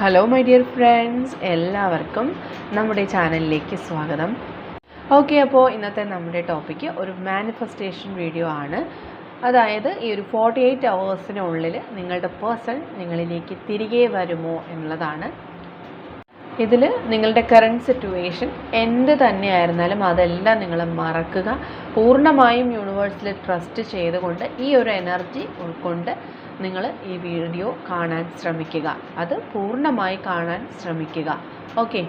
Hello my dear friends എല്ലാവർക്കും നമ്മുടെ ചാനലിലേക്ക് സ്വാഗതം. ഓക്കെ അപ്പോൾ ഇന്നത്തെ നമ്മുടെ ടോപ്പിക്ക് ഒരു മാനിഫെസ്റ്റേഷൻ വീഡിയോ ആണ്. അതായത് ഈ ഒരു ഫോർട്ടി എയ്റ്റ് അവേഴ്സിനുള്ളിൽ നിങ്ങളുടെ പേഴ്സൺ നിങ്ങളിലേക്ക് തിരികെ വരുമോ എന്നുള്ളതാണ്. ഇതിൽ നിങ്ങളുടെ കറണ്ട് സിറ്റുവേഷൻ എന്ത് തന്നെയായിരുന്നാലും അതെല്ലാം നിങ്ങൾ മറക്കുക. പൂർണമായും യൂണിവേഴ്സിൽ ട്രസ്റ്റ് ചെയ്തുകൊണ്ട് ഈ ഒരു എനർജി ഉൾക്കൊണ്ട് നിങ്ങൾ ഈ വീഡിയോ കാണാൻ ശ്രമിക്കുക. അത് പൂർണമായി കാണാൻ ശ്രമിക്കുക. ഓക്കെ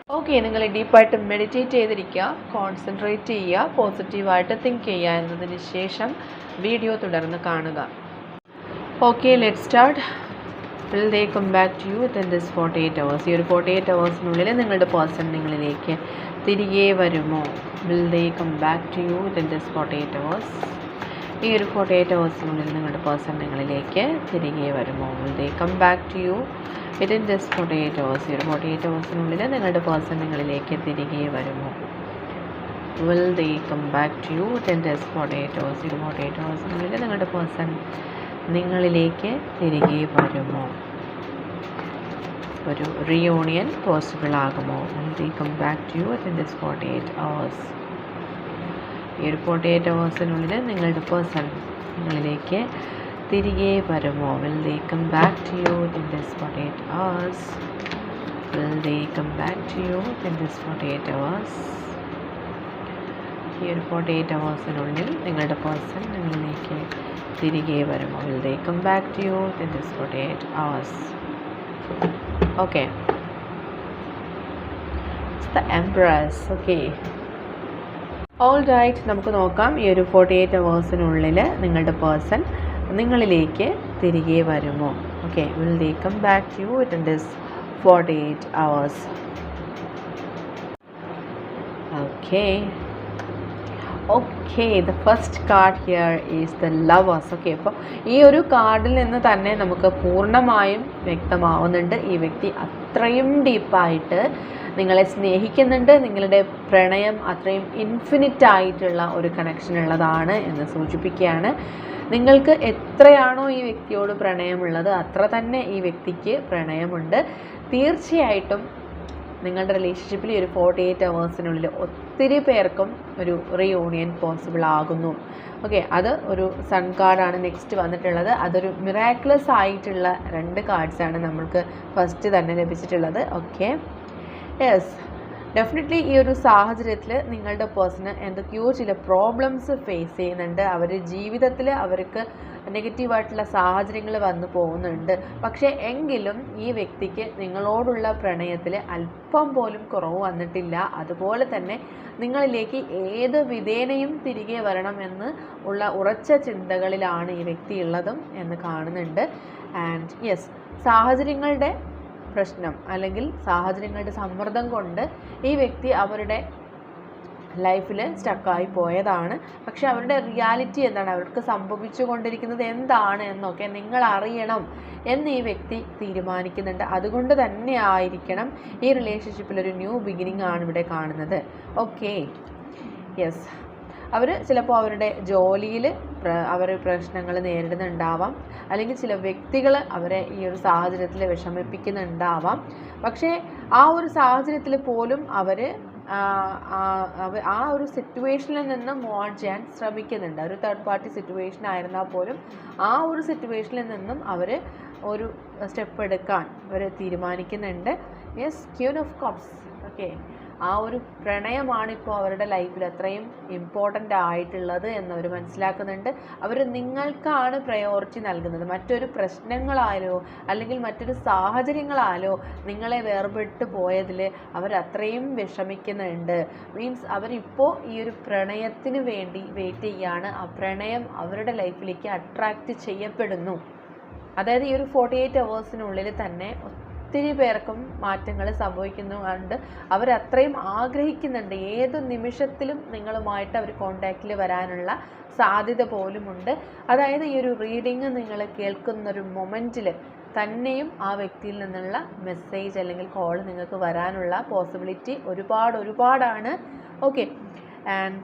ഓക്കെ നിങ്ങൾ ഡീപ്പായിട്ട് മെഡിറ്റേറ്റ് ചെയ്തിരിക്കുക കോൺസെൻട്രേറ്റ് ചെയ്യുക പോസിറ്റീവായിട്ട് തിങ്ക് ചെയ്യുക എന്നതിന് ശേഷം വീഡിയോ തുടർന്ന് കാണുക. Okay let start will they come back to you within this forty eight hours ഈ ഒരു ഫോർട്ടി എയ്റ്റ് അവേഴ്സിനുള്ളിൽ നിങ്ങളുടെ പേഴ്സൺ നിങ്ങളിലേക്ക് തിരികെ വരുമോ? Will they come back to you within this forty eight hours ഈ ഒരു ഫോർട്ടി എയ്റ്റ് അവേഴ്സിനുള്ളിൽ നിങ്ങളുടെ പേഴ്സൺ നിങ്ങളിലേക്ക് തിരികെ വരുമോ? Will they come back to you within just forty eight hours ഒരു ഫോർട്ടി എയ്റ്റ് ഹവേഴ്സിനുള്ളിൽ നിങ്ങളുടെ പേഴ്സൺ നിങ്ങളിലേക്ക് തിരികെ വരുമോ will they come back to you within just forty eight hours ഒരു ഫോർട്ടി എയ്റ്റ് ഹവേഴ്സിനുള്ളിൽ നിങ്ങളുടെ പേഴ്സൺ നിങ്ങളിലേക്ക് തിരികെ വരുമോ? ഒരു റിയൂണിയൻ പോസിബിൾ ആകുമോ? They come back to you this forty eight hours ഈ ഒരു ഫോർട്ടി എയ്റ്റ് അവേഴ്സിനുള്ളിൽ നിങ്ങളുടെ പേഴ്സൺ നിങ്ങളിലേക്ക് തിരികെ വരുമോ? Will they come back to you in this forty eight hours will they come back to you in this forty eight hours ഈ ഒരു forty eight അവേഴ്സിനുള്ളിൽ നിങ്ങളുടെ person നിങ്ങളിലേക്ക് തിരികെ വരുമോ? Will they come back to you in this forty eight hours okay the embrace okay all right നമുക്ക് നോക്കാം. ഈ ഒരു ഫോർട്ടി എയ്റ്റ് അവേഴ്സിനുള്ളിൽ നിങ്ങളുടെ പേഴ്സൺ നിങ്ങളിലേക്ക് തിരികെ വരുമോ? Okay will they come back to you in this forty eight hours okay okay the first card here is the lovers okay അപ്പോൾ ഈ ഒരു കാർഡിൽ നിന്ന് തന്നെ നമുക്ക് പൂർണമായും വ്യക്തമാവുന്നുണ്ട്. ഈ വ്യക്തി അത്രയും ഡീപ്പായിട്ട് നിങ്ങളെ സ്നേഹിക്കുന്നുണ്ട് നിങ്ങളുടെ പ്രണയം അത്രയും ഇൻഫിനിറ്റ് ആയിട്ടുള്ള ഒരു കണക്ഷൻ ഉള്ളതാണ് എന്ന് സൂചിപ്പിക്കുകയാണ്. നിങ്ങൾക്ക് എത്രയാണോ ഈ വ്യക്തിയോട് പ്രണയമുള്ളത് അത്ര തന്നെ ഈ വ്യക്തിക്ക് പ്രണയമുണ്ട്. തീർച്ചയായിട്ടും നിങ്ങളുടെ റിലേഷൻഷിപ്പിൽ ഒരു ഫോർട്ടി എയ്റ്റ് അവേഴ്സിനുള്ളിൽ ഒത്തിരി പേർക്കും ഒരു റീയൂണിയൻ പോസിബിൾ ആകുന്നു. ഓക്കെ അത് ഒരു സൺ കാർഡാണ് നെക്സ്റ്റ് വന്നിട്ടുള്ളത്. അതൊരു മിറാക്കുലസ് ആയിട്ടുള്ള രണ്ട് കാർഡ്സാണ് നമ്മൾക്ക് ഫസ്റ്റ് തന്നെ ലഭിച്ചിട്ടുള്ളത്. ഓക്കെ യെസ് ഡെഫിനറ്റ്ലി ഈ ഒരു സാഹചര്യത്തിൽ നിങ്ങളുടെ പേഴ്സണ് എന്തൊക്കെയോ ചില പ്രോബ്ലംസ് ഫേസ് ചെയ്യുന്നുണ്ട്. അവർ ജീവിതത്തിൽ അവർക്ക് നെഗറ്റീവായിട്ടുള്ള സാഹചര്യങ്ങൾ വന്നു പോകുന്നുണ്ട്. പക്ഷേ എങ്കിലും ഈ വ്യക്തിക്ക് നിങ്ങളോടുള്ള പ്രണയത്തിൽ അല്പം പോലും കുറവ് വന്നിട്ടില്ല. അതുപോലെ തന്നെ നിങ്ങളിലേക്ക് ഏത് വിധേനയും തിരികെ വരണമെന്ന് ഉള്ള ഉറച്ച ചിന്തകളിലാണ് ഈ വ്യക്തി ഉള്ളതും എന്ന് കാണുന്നുണ്ട്. ആൻഡ് യെസ് സാഹചര്യങ്ങളുടെ പ്രശ്നം അല്ലെങ്കിൽ സാഹചര്യങ്ങളുടെ സമ്മർദ്ദം കൊണ്ട് ഈ വ്യക്തി അവരുടെ ലൈഫിൽ സ്റ്റക്കായി പോയതാണ്. പക്ഷെ അവരുടെ റിയാലിറ്റി എന്താണ്? അവർക്ക് സംഭവിച്ചു കൊണ്ടിരിക്കുന്നത് എന്താണ് എന്നൊക്കെ നിങ്ങൾ അറിയണം എന്ന് ഈ വ്യക്തി തീരുമാനിക്കുന്നുണ്ട്. അതുകൊണ്ട് തന്നെ ആയിരിക്കണം ഈ റിലേഷൻഷിപ്പിൽ ഒരു ന്യൂ ബിഗിനിങ് ആണ് ഇവിടെ കാണുന്നത്. ഓക്കെ യെസ് അവർ ചിലപ്പോൾ അവരുടെ ജോലിയിൽ അവർ പ്രശ്നങ്ങൾ നേരിടുന്നുണ്ടാവാം. അല്ലെങ്കിൽ ചില വ്യക്തികൾ അവരെ ഈ ഒരു സാഹചര്യത്തിൽ വിഷമിപ്പിക്കുന്നുണ്ടാവാം. പക്ഷേ ആ ഒരു സാഹചര്യത്തിൽ പോലും അവർ ആ ഒരു സിറ്റുവേഷനിൽ നിന്ന് മോൺ ചെയ്യാൻ ശ്രമിക്കുന്നുണ്ട്. ഒരു തേർഡ് പാർട്ടി സിറ്റുവേഷൻ ആയിരുന്നാൽ പോലും ആ ഒരു സിറ്റുവേഷനിൽ നിന്നും അവർ ഒരു സ്റ്റെപ്പ് എടുക്കാൻ അവർ തീരുമാനിക്കുന്നുണ്ട്. Yes queen of cups okay ആ ഒരു പ്രണയമാണ് ഇപ്പോൾ അവരുടെ ലൈഫിൽ അത്രയും ഇമ്പോർട്ടന്റ് ആയിട്ടുള്ളത് എന്നവർ മനസ്സിലാക്കുന്നുണ്ട്. അവർ നിങ്ങൾക്കാണ് പ്രയോറിറ്റി നൽകുന്നത്. മറ്റൊരു പ്രശ്നങ്ങളാലോ അല്ലെങ്കിൽ മറ്റൊരു സാഹചര്യങ്ങളാലോ നിങ്ങളെ വേർപെട്ട് പോയതിൽ അവർ അത്രയും വിഷമിക്കുന്നുണ്ട്. മീൻസ് അവരിപ്പോൾ ഈ ഒരു പ്രണയത്തിന് വേണ്ടി വെയിറ്റ് ചെയ്യുകയാണ് ആ പ്രണയം അവരുടെ ലൈഫിലേക്ക് അട്രാക്റ്റ് ചെയ്യപ്പെടുന്നു. അതായത് ഈ ഒരു ഫോർട്ടി എയ്റ്റ് അവേഴ്സിനുള്ളിൽ തന്നെ ഒത്തിരി പേർക്കും മാറ്റങ്ങൾ സംഭവിക്കുന്നുണ്ട്. അവരത്രയും ആഗ്രഹിക്കുന്നുണ്ട്. ഏത് നിമിഷത്തിലും നിങ്ങളുമായിട്ട് അവർ കോണ്ടാക്റ്റിൽ വരാനുള്ള സാധ്യത പോലുമുണ്ട്. അതായത് ഈ ഒരു റീഡിങ് നിങ്ങൾ കേൾക്കുന്ന ഒരു മൊമെന്റിൽ തന്നെയും ആ വ്യക്തിയിൽ നിന്നുള്ള മെസ്സേജ് അല്ലെങ്കിൽ കോൾ നിങ്ങൾക്ക് വരാനുള്ള പോസിബിലിറ്റി ഒരുപാട് ഒരുപാടാണ്. ഓക്കെ ആൻഡ്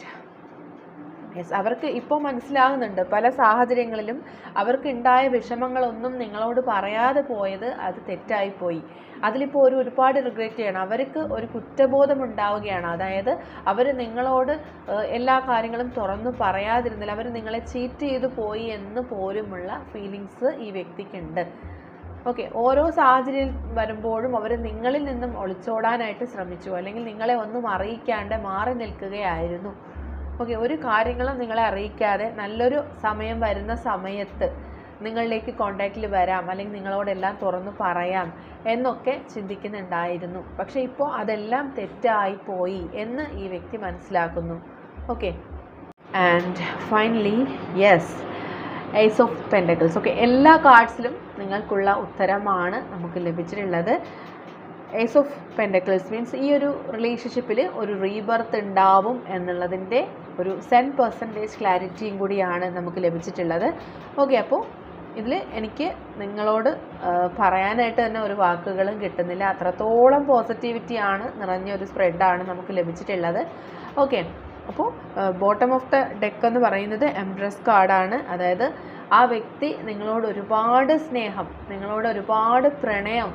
യെസ് അവർക്ക് ഇപ്പോൾ മനസ്സിലാകുന്നുണ്ട്. പല സാഹചര്യങ്ങളിലും അവർക്കുണ്ടായ വിഷമങ്ങളൊന്നും നിങ്ങളോട് പറയാതെ പോയത് അത് തെറ്റായിപ്പോയി. അതിലിപ്പോൾ ഒരു ഒരുപാട് റിഗ്രറ്റ് ചെയ്യണം. അവർക്ക് ഒരു കുറ്റബോധം ഉണ്ടാവുകയാണ് അതായത് അവർ നിങ്ങളോട് എല്ലാ കാര്യങ്ങളും തുറന്നു പറയാതിരുന്നില്ല. അവർ നിങ്ങളെ ചീറ്റ് ചെയ്തു പോയി എന്ന് പോലുമുള്ള ഫീലിങ്സ് ഈ വ്യക്തിക്കുണ്ട്. ഓക്കെ ഓരോ സാഹചര്യം വരുമ്പോഴും അവർ നിങ്ങളിൽ നിന്നും ഒളിച്ചോടാനായിട്ട് ശ്രമിച്ചു. അല്ലെങ്കിൽ നിങ്ങളെ ഒന്നും അറിയിക്കാണ്ട് മാറി നിൽക്കുകയായിരുന്നു. ഓക്കെ ഒരു കാര്യങ്ങളും നിങ്ങളെ അറിയിക്കാതെ നല്ലൊരു സമയം വരുന്ന സമയത്ത് നിങ്ങളിലേക്ക് കോണ്ടാക്റ്റിൽ വരാം അല്ലെങ്കിൽ നിങ്ങളോടെല്ലാം തുറന്നു പറയാം എന്നൊക്കെ ചിന്തിക്കുന്നുണ്ടായിരുന്നു. പക്ഷേ ഇപ്പോൾ അതെല്ലാം തെറ്റായി പോയി എന്ന് ഈ വ്യക്തി മനസ്സിലാക്കുന്നു. Okay. And finally yes ace of pentacles okay എല്ലാ കാർഡ്സിലും നിങ്ങൾക്കുള്ള ഉത്തരമാണ് നമുക്ക് ലഭിച്ചിട്ടുള്ളത്. ഏസ് ഓഫ് പെൻഡക്കിൾസ് മീൻസ് ഈ ഒരു റിലേഷൻഷിപ്പിൽ ഒരു റീബർത്ത് ഉണ്ടാവും എന്നുള്ളതിന്റെ ഒരു സെൻ പെർസെന്റേജ് ക്ലാരിറ്റിയും കൂടിയാണ് നമുക്ക് ലഭിച്ചിട്ടുള്ളത്. ഓക്കെ അപ്പോൾ ഇതിൽ എനിക്ക് നിങ്ങളോട് പറയാനായിട്ട് തന്നെ ഒരു വാക്കുകളും കിട്ടുന്നില്ല. അത്രത്തോളം പോസിറ്റിവിറ്റിയാണ് നിറഞ്ഞ ഒരു സ്പ്രെഡാണ് നമുക്ക് ലഭിച്ചിട്ടുള്ളത്. ഓക്കെ അപ്പോൾ ബോട്ടം ഓഫ് ദ ഡെക്ക് എന്ന് പറയുന്നത് എംപ്രസ് കാർഡാണ് അതായത് ആ വ്യക്തി നിങ്ങളോട് ഒരുപാട് സ്നേഹം നിങ്ങളോട് ഒരുപാട് പ്രണയം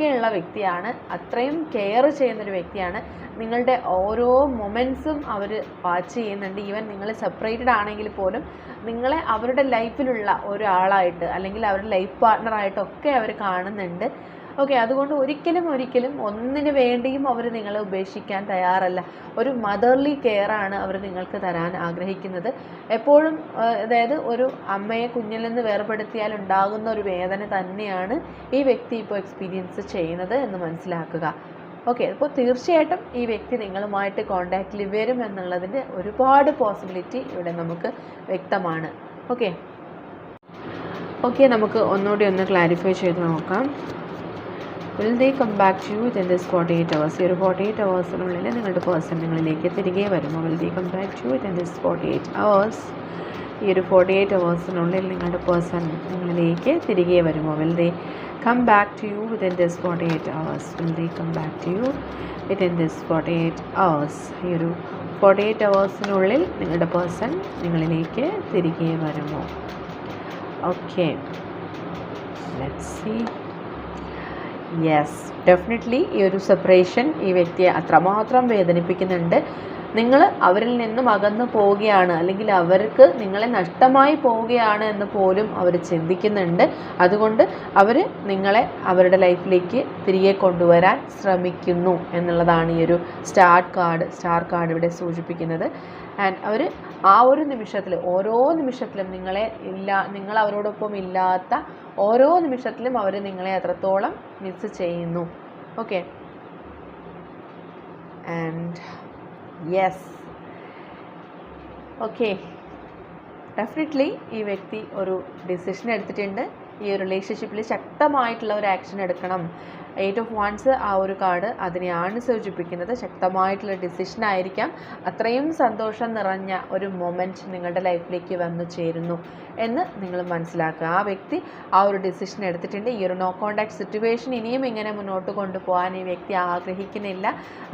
ഒക്കെയുള്ള വ്യക്തിയാണ്. അത്രയും കെയർ ചെയ്യുന്നൊരു വ്യക്തിയാണ്. നിങ്ങളുടെ ഓരോ മൊമെൻസും അവർ വാച്ച് ചെയ്യുന്നുണ്ട്. ഈവൻ നിങ്ങൾ സെപ്പറേറ്റഡ് ആണെങ്കിൽ പോലും നിങ്ങളെ അവരുടെ ലൈഫിലുള്ള ഒരാളായിട്ട് അല്ലെങ്കിൽ അവരുടെ ലൈഫ് പാർട്ട്ണറായിട്ടൊക്കെ അവർ കാണുന്നുണ്ട്. ഓക്കെ അതുകൊണ്ട് ഒരിക്കലും ഒരിക്കലും ഒന്നിന് വേണ്ടിയും അവർ നിങ്ങളെ ഉപേക്ഷിക്കാൻ തയ്യാറല്ല. ഒരു മദർലി കെയർ ആണ് അവർ നിങ്ങൾക്ക് തരാൻ ആഗ്രഹിക്കുന്നത്. എപ്പോഴും അതായത് ഒരു അമ്മയെ കുഞ്ഞിൽ നിന്ന് വേർപെടുത്തിയാൽ ഉണ്ടാകുന്ന ഒരു വേദന തന്നെയാണ് ഈ വ്യക്തി ഇപ്പോൾ എക്സ്പീരിയൻസ് ചെയ്യുന്നത് എന്ന് മനസ്സിലാക്കുക. ഓക്കെ അപ്പോൾ തീർച്ചയായിട്ടും ഈ വ്യക്തി നിങ്ങളുമായിട്ട് കോണ്ടാക്റ്റിൽ വരും എന്നുള്ളതിന്റെ ഒരുപാട് പോസിബിലിറ്റി ഇവിടെ നമുക്ക് വ്യക്തമാണ്. ഓക്കെ ഓക്കെ നമുക്ക് ഒന്നുകൂടി ഒന്ന് ക്ലാരിഫൈ ചെയ്ത് നോക്കാം. Will they come back to you within this forty eight hours ഈ ഒരു ഫോർട്ടി എയ്റ്റ് അവേഴ്സിനുള്ളിൽ നിങ്ങളുടെ പേഴ്സൺ നിങ്ങളിലേക്ക് തിരികെ വരുമോ? Will they come back to you within this forty eight hours ഈ ഒരു ഫോർട്ടി എയ്റ്റ് അവേഴ്സിനുള്ളിൽ നിങ്ങളുടെ പേഴ്സൺ നിങ്ങളിലേക്ക് തിരികെ വരുമോ? Will they come back to you within this forty eight hours will they come back to you within this forty eight hours ഈ ഒരു forty eight അവേഴ്സിനുള്ളിൽ നിങ്ങളുടെ person നിങ്ങളിലേക്ക് തിരികെ വരുമോ? Okay let's see yes definitely ഈ ഒരു സെപ്പറേഷൻ ഈ വ്യക്തിയെ അത്രമാത്രം വേദനിപ്പിക്കുന്നുണ്ട്. നിങ്ങൾ അവരിൽ നിന്നും അകന്നു പോവുകയാണ്. അല്ലെങ്കിൽ അവർക്ക് നിങ്ങളെ നഷ്ടമായി പോവുകയാണ് എന്ന് പോലും അവർ ചിന്തിക്കുന്നുണ്ട്. അതുകൊണ്ട് അവർ നിങ്ങളെ അവരുടെ ലൈഫിലേക്ക് തിരികെ കൊണ്ടുവരാൻ ശ്രമിക്കുന്നു എന്നുള്ളതാണ് ഈ ഒരു സ്റ്റാർ കാർഡ് സ്റ്റാർ കാർഡ് ഇവിടെ സൂചിപ്പിക്കുന്നത്. ആൻഡ് അവർ ആ ഒരു നിമിഷത്തിൽ ഓരോ നിമിഷത്തിലും നിങ്ങളെ ഇല്ല നിങ്ങൾ അവരോടൊപ്പം ഇല്ലാത്ത ഓരോ നിമിഷത്തിലും അവർ നിങ്ങളെ അത്രത്തോളം മിസ് ചെയ്യുന്നു. Okay. And yes okay definitely ഈ വ്യക്തി ഒരു ഡിസിഷൻ എടുത്തിട്ടുണ്ട്. ഈ ഒരു റിലേഷൻഷിപ്പിൽ ശക്തമായിട്ടുള്ള ഒരു ആക്ഷൻ എടുക്കണം. എയ്റ്റ് ഓഫ് വൺസ് ആ ഒരു കാർഡ് അതിനെയാണ് സൂചിപ്പിക്കുന്നത്. ശക്തമായിട്ടുള്ള ഡിസിഷൻ ആയിരിക്കാം. അത്രയും സന്തോഷം നിറഞ്ഞ ഒരു മൊമെന്റ് നിങ്ങളുടെ ലൈഫിലേക്ക് വന്നു ചേരുന്നു എന്ന് നിങ്ങൾ മനസ്സിലാക്കുക. ആ വ്യക്തി ആ ഒരു ഡിസിഷൻ എടുത്തിട്ടുണ്ട്. ഈ ഒരു നോ കോണ്ടാക്ട് സിറ്റുവേഷൻ ഇനിയും ഇങ്ങനെ മുന്നോട്ട് കൊണ്ടുപോകാൻ ഈ വ്യക്തി ആഗ്രഹിക്കുന്നില്ല.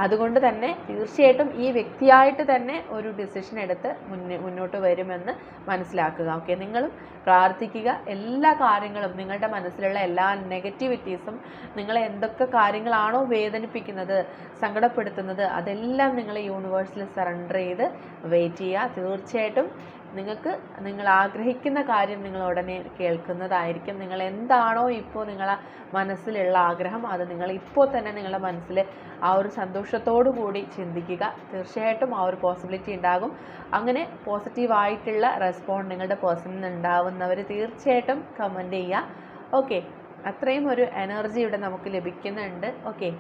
അതുകൊണ്ട് തന്നെ തീർച്ചയായിട്ടും ഈ വ്യക്തിയായിട്ട് തന്നെ ഒരു ഡിസിഷൻ എടുത്ത് മുന്നേ മുന്നോട്ട് വരുമെന്ന് മനസ്സിലാക്കുക. ഓക്കെ നിങ്ങളും പ്രാർത്ഥിക്കുക. എല്ലാ കാര്യങ്ങളും നിങ്ങളുടെ മനസ്സിലുള്ള എല്ലാ നെഗറ്റിവിറ്റീസും നിങ്ങളെ എന്തൊക്കെ കാര്യങ്ങളാണോ വേദനിപ്പിക്കുന്നത് സങ്കടപ്പെടുത്തുന്നത് അതെല്ലാം നിങ്ങൾ യൂണിവേഴ്സിൽ സറണ്ടർ ചെയ്ത് വെയിറ്റ് ചെയ്യുക. തീർച്ചയായിട്ടും നിങ്ങൾക്ക് നിങ്ങൾ ആഗ്രഹിക്കുന്ന കാര്യം നിങ്ങൾ ഉടനെ കേൾക്കുന്നതായിരിക്കും. നിങ്ങൾ എന്താണോ ഇപ്പോൾ നിങ്ങളെ മനസ്സിലുള്ള ആഗ്രഹം അത് നിങ്ങൾ ഇപ്പോൾ തന്നെ നിങ്ങളുടെ മനസ്സിൽ ആ ഒരു സന്തോഷത്തോടു കൂടി ചിന്തിക്കുക. തീർച്ചയായിട്ടും ആ ഒരു പോസിബിലിറ്റി ഉണ്ടാകും. അങ്ങനെ പോസിറ്റീവായിട്ടുള്ള റെസ്പോണ്ട് നിങ്ങളുടെ പേഴ്സണിൽ നിന്ന് ഉണ്ടാവുന്നവർ തീർച്ചയായിട്ടും കമന്റ് ചെയ്യുക. ഓക്കെ അത്രയും ഒരു എനർജി ഇവിടെ നമുക്ക് ലഭിക്കുന്നുണ്ട്. ഓക്കെ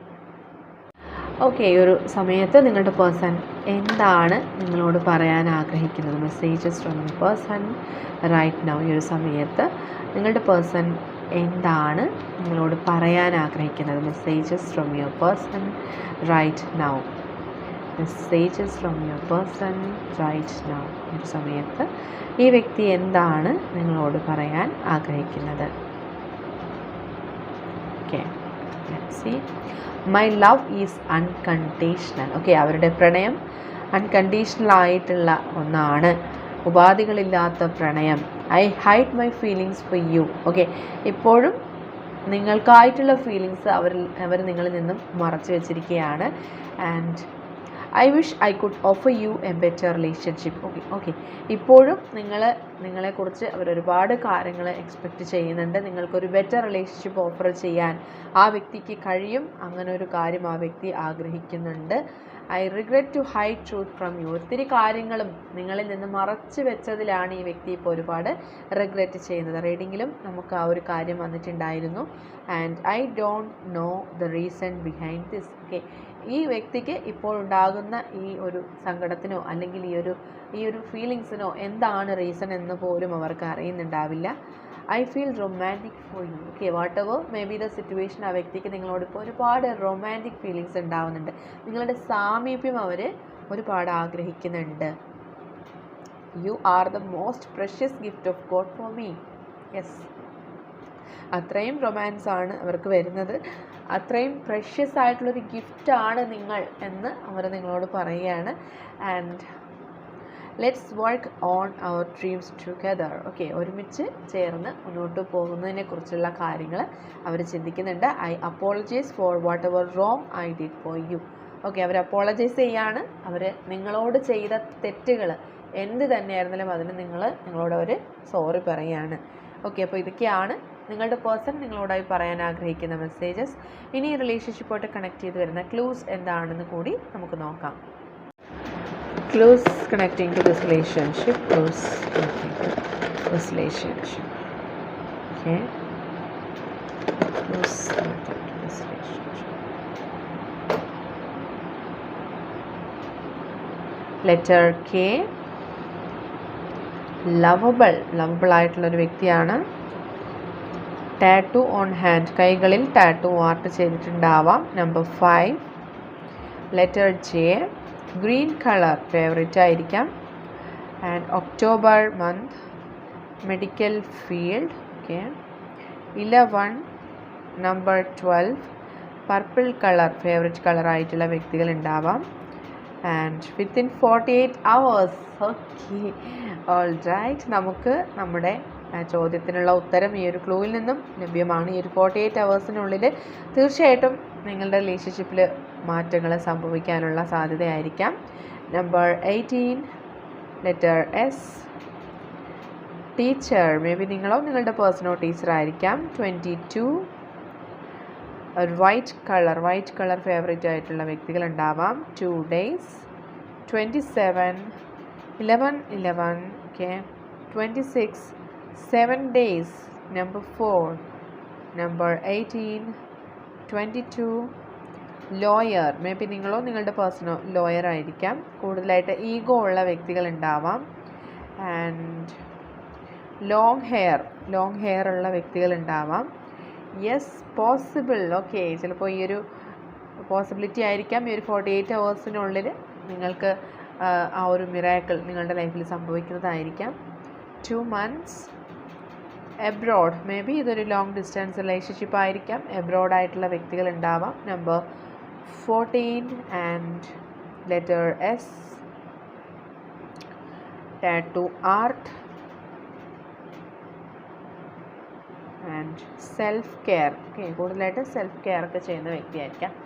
ഓക്കെ ഈ ഒരു സമയത്ത് നിങ്ങളുടെ പേഴ്സൺ എന്താണ് നിങ്ങളോട് പറയാൻ ആഗ്രഹിക്കുന്നത്? Messages from the person right now ഈ ഒരു സമയത്ത് നിങ്ങളുടെ പേഴ്സൺ എന്താണ് നിങ്ങളോട് പറയാൻ ആഗ്രഹിക്കുന്നത്? Messages from your person right now messages from your person right now ഒരു സമയത്ത് ഈ വ്യക്തി എന്താണ് നിങ്ങളോട് പറയാൻ ആഗ്രഹിക്കുന്നത്? Okay see my love is unconditional okay അവരുടെ പ്രണയം അൺകണ്ടീഷണൽ ആയിട്ടുള്ള ഒന്നാണ്. ഉപാധികളില്ലാത്ത പ്രണയം. I hide my feelings for you okay ഇപ്പോഴും നിങ്ങൾക്കായിട്ടുള്ള ഫീലിങ്സ് അവരിൽ അവർ നിങ്ങളിൽ നിന്നും മറച്ചു വെച്ചിരിക്കുകയാണ്. And I wish I could offer you a better relationship. Okay okay. ഇപ്പോഴും നിങ്ങൾ നിങ്ങളെക്കുറിച്ച് അവർ ഒരുപാട് കാര്യങ്ങൾ എക്സ്പെക്റ്റ് ചെയ്യുന്നുണ്ട്. നിങ്ങൾക്കൊരു ബെറ്റർ റിലേഷൻഷിപ്പ് ഓഫർ ചെയ്യാൻ ആ വ്യക്തിക്ക് കഴിയും. അങ്ങനെ ഒരു കാര്യം ആ വ്യക്തി ആഗ്രഹിക്കുന്നുണ്ട്. I regret to hide truth from you. ഒത്തിരി കാര്യങ്ങളും നിങ്ങളിൽ നിന്ന് മറച്ചു വെച്ചതിലാണ് ഈ വ്യക്തി ഇപ്പോൾ ഒരുപാട് റിഗ്രറ്റ് ചെയ്യുന്നത്. റീഡിങ്ങിലും നമുക്ക് ആ ഒരു കാര്യം വന്നിട്ടുണ്ടായിരുന്നു. And I don't know the reason behind this. Okay ഈ വ്യക്തിക്ക് ഇപ്പോൾ ഉണ്ടാകുന്ന ഈ ഒരു സങ്കടത്തിനോ അല്ലെങ്കിൽ ഈ ഒരു ഈ ഒരു ഫീലിങ്സിനോ എന്താണ് റീസൺ എന്ന് പോലും അവർക്ക് അറിയുന്നുണ്ടാവില്ല. I feel romantic for you okay whatever may be the situation ആ വ്യക്തിക്ക് നിങ്ങളോട് ഇപ്പോൾ ഒരുപാട് റൊമാന്റിക് ഫീലിങ്സ് ഉണ്ടാവുന്നുണ്ട്. നിങ്ങളുടെ സാമീപ്യം അവർ ഒരുപാട് ആഗ്രഹിക്കുന്നുണ്ട്. You are the most precious gift of God for me yes അത്രയും റൊമാൻസാണ് അവർക്ക് വരുന്നത്. അത്രയും പ്രഷ്യസ് ആയിട്ടുള്ളൊരു ഗിഫ്റ്റാണ് നിങ്ങൾ എന്ന് അവർ നിങ്ങളോട് പറയുകയാണ്. And let's work on our dreams together okay ഒരുമിച്ച് ചേർന്ന് മുന്നോട്ട് പോകുന്നതിനെ കുറിച്ചുള്ള കാര്യങ്ങൾ അവർ ചിന്തിക്കുന്നുണ്ട്. I apologise for whatever wrong I did for you okay our apologise ചെയ്യാണ്. അവർ നിങ്ങളോട് ചെയ്ത തെറ്റുകൾ എന്ത് തന്നെയായിരുന്നാലും അതിന് നിങ്ങൾ നിങ്ങളോട് അവർ സോറി പറയുകയാണ്. ഓക്കെ അപ്പോൾ ഇതൊക്കെയാണ് നിങ്ങളുടെ പേഴ്സൺ നിങ്ങളോടായി പറയാൻ ആഗ്രഹിക്കുന്ന മെസ്സേജസ് ഇനി റിലേഷൻഷിപ്പായിട്ട് കണക്ട് ചെയ്ത് വരുന്ന ക്ലൂസ് എന്താണെന്ന് കൂടി നമുക്ക് നോക്കാം. Clues connecting to this relationship clues this relationship letter K lovable lovable ആയിട്ടുള്ളൊരു വ്യക്തിയാണ്. ടാറ്റു ഓൺ ഹാൻഡ് കൈകളിൽ tattoo art ചെയ്തിട്ടുണ്ടാവാം. Number five letter J green colour favourite ആയിരിക്കാം. And October month medical field okay eleven number twelve purple colour favourite colour ആയിട്ടുള്ള വ്യക്തികൾ ഉണ്ടാവാം. And within forty eight hours okay all right നമുക്ക് നമ്മുടെ ചോദ്യത്തിനുള്ള ഉത്തരം ഈ ഒരു ക്ലൂവിൽ നിന്നും ലഭ്യമാണ്. ഈ ഒരു ഫോർട്ടി എയ്റ്റ് അവേഴ്സിനുള്ളിൽ തീർച്ചയായിട്ടും നിങ്ങളുടെ റിലേഷൻഷിപ്പിൽ മാറ്റങ്ങൾ സംഭവിക്കാനുള്ള സാധ്യതയായിരിക്കാം. Number eighteen letter S teacher may be നിങ്ങളോ നിങ്ങളുടെ പേഴ്സണോ ടീച്ചർ ആയിരിക്കാം. ട്വന്റി ടു ഒരു white colour white colour favourite ആയിട്ടുള്ള വ്യക്തികൾ ഉണ്ടാവാം. Two days twenty seven eleven eleven okay twenty six seven days number four number eighteen twenty two lawyer may be നിങ്ങളോ നിങ്ങളുടെ പേഴ്സണോ ലോയർ ആയിരിക്കാം. കൂടുതലായിട്ട് ഈഗോ ഉള്ള വ്യക്തികൾ ഉണ്ടാവാം and long hair long hair ഉള്ള വ്യക്തികൾ ഉണ്ടാവാം യെസ് പോസിബിൾ ഓക്കെ ചിലപ്പോൾ ഈ ഒരു പോസിബിലിറ്റി ആയിരിക്കാം. ഈ ഒരു ഫോർട്ടി എയ്റ്റ് അവേഴ്സിനുള്ളിൽ നിങ്ങൾക്ക് ആ ഒരു മിറാക്കിൾ നിങ്ങളുടെ ലൈഫിൽ സംഭവിക്കുന്നതായിരിക്കാം. Two months abroad may be ഇതൊരു ലോങ് ഡിസ്റ്റൻസ് റിലേഷൻഷിപ്പ് ആയിരിക്കാം. എബ്രോഡ് ആയിട്ടുള്ള വ്യക്തികൾ ഉണ്ടാവാം. Number fourteen and letter S tattoo art and self care okay കൂടുതലായിട്ട് സെൽഫ് കെയർ ഒക്കെ ചെയ്യുന്ന വ്യക്തിയായിരിക്കാം.